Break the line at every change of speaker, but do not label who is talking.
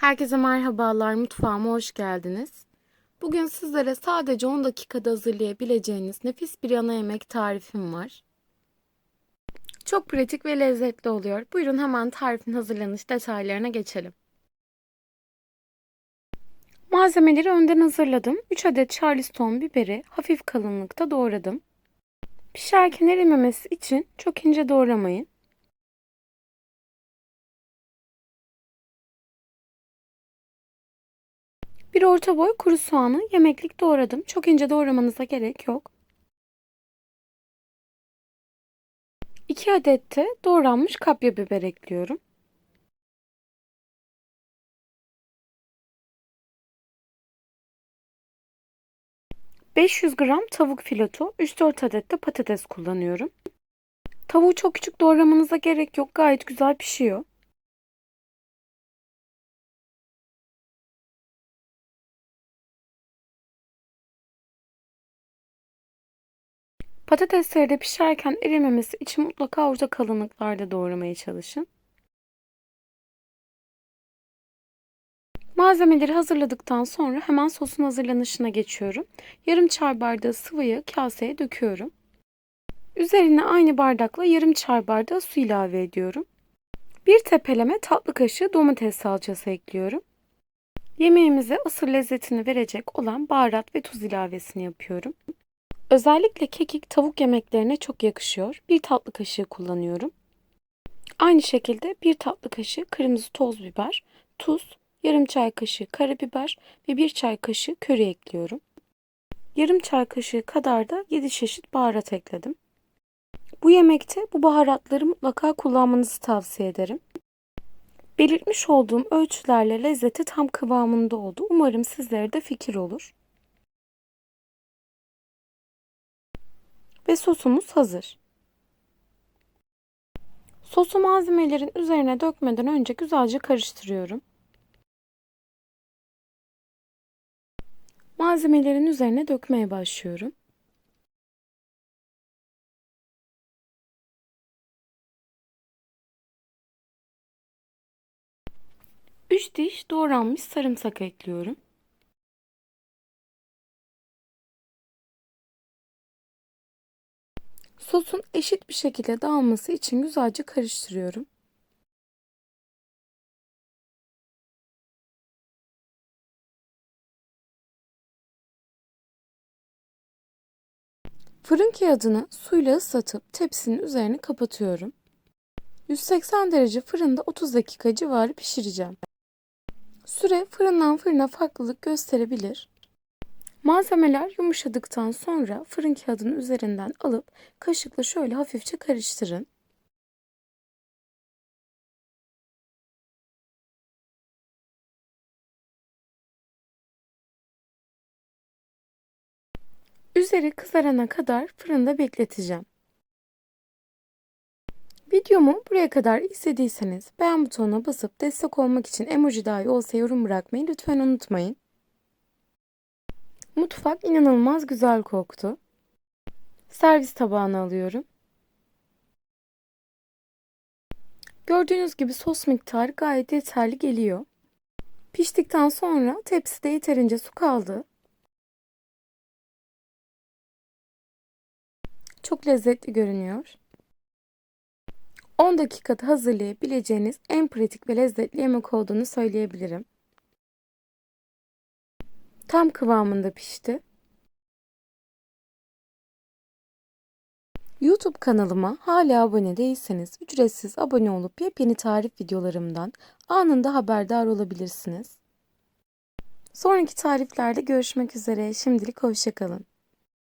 Herkese merhabalar, mutfağıma hoş geldiniz. Bugün sizlere sadece 10 dakikada hazırlayabileceğiniz nefis bir ana yemek tarifim var. Çok pratik ve lezzetli oluyor. Buyurun hemen tarifin hazırlanış detaylarına geçelim. Malzemeleri önden hazırladım. 3 adet charleston biberi hafif kalınlıkta doğradım. Pişerken erimemesi için çok ince doğramayın. Bir orta boy kuru soğanı yemeklik doğradım. Çok ince doğramanıza gerek yok. 2 adet de doğranmış kapya biber ekliyorum. ...500 gram tavuk fileto, 3-4 adet de patates kullanıyorum. Tavuğu çok küçük doğramanıza gerek yok. Gayet güzel pişiyor. Patatesleri de pişerken erimemesi için mutlaka orta kalınlıklarda doğramaya çalışın. Malzemeleri hazırladıktan sonra hemen sosun hazırlanışına geçiyorum. Yarım çay bardağı sıvıyı kaseye döküyorum. Üzerine aynı bardakla yarım çay bardağı su ilave ediyorum. Bir tepeleme tatlı kaşığı domates salçası ekliyorum. Yemeğimize asıl lezzetini verecek olan baharat ve tuz ilavesini yapıyorum. Özellikle kekik tavuk yemeklerine çok yakışıyor. Bir tatlı kaşığı kullanıyorum. Aynı şekilde bir tatlı kaşığı kırmızı toz biber, tuz, yarım çay kaşığı karabiber ve bir çay kaşığı köri ekliyorum. Yarım çay kaşığı kadar da 7 çeşit baharat ekledim. Bu yemekte bu baharatları mutlaka kullanmanızı tavsiye ederim. Belirtmiş olduğum ölçülerle lezzeti tam kıvamında oldu. Umarım sizlere de fikir olur. Ve sosumuz hazır. Sosu malzemelerin üzerine dökmeden önce güzelce karıştırıyorum. Malzemelerin üzerine dökmeye başlıyorum. Üç diş doğranmış sarımsak ekliyorum. Sosun eşit bir şekilde dağılması için güzelce karıştırıyorum. Fırın kağıdını suyla ıslatıp tepsinin üzerine kapatıyorum. 180 derece fırında 30 dakika civarı pişireceğim. Süre fırından fırına farklılık gösterebilir. Malzemeler yumuşadıktan sonra fırın kağıdının üzerinden alıp kaşıkla şöyle hafifçe karıştırın. Üzeri kızarana kadar fırında bekleteceğim. Videomu buraya kadar izlediyseniz beğen butonuna basıp destek olmak için emoji dahi olsa yorum bırakmayı lütfen unutmayın. Mutfak inanılmaz güzel koktu. Servis tabağına alıyorum. Gördüğünüz gibi sos miktarı gayet yeterli geliyor. Piştikten sonra tepside yeterince su kaldı. Çok lezzetli görünüyor. 10 dakikada hazırlayabileceğiniz en pratik ve lezzetli yemek olduğunu söyleyebilirim. Tam kıvamında pişti. YouTube kanalıma hala abone değilseniz ücretsiz abone olup yepyeni tarif videolarımdan anında haberdar olabilirsiniz. Sonraki tariflerde görüşmek üzere. Şimdilik hoşçakalın.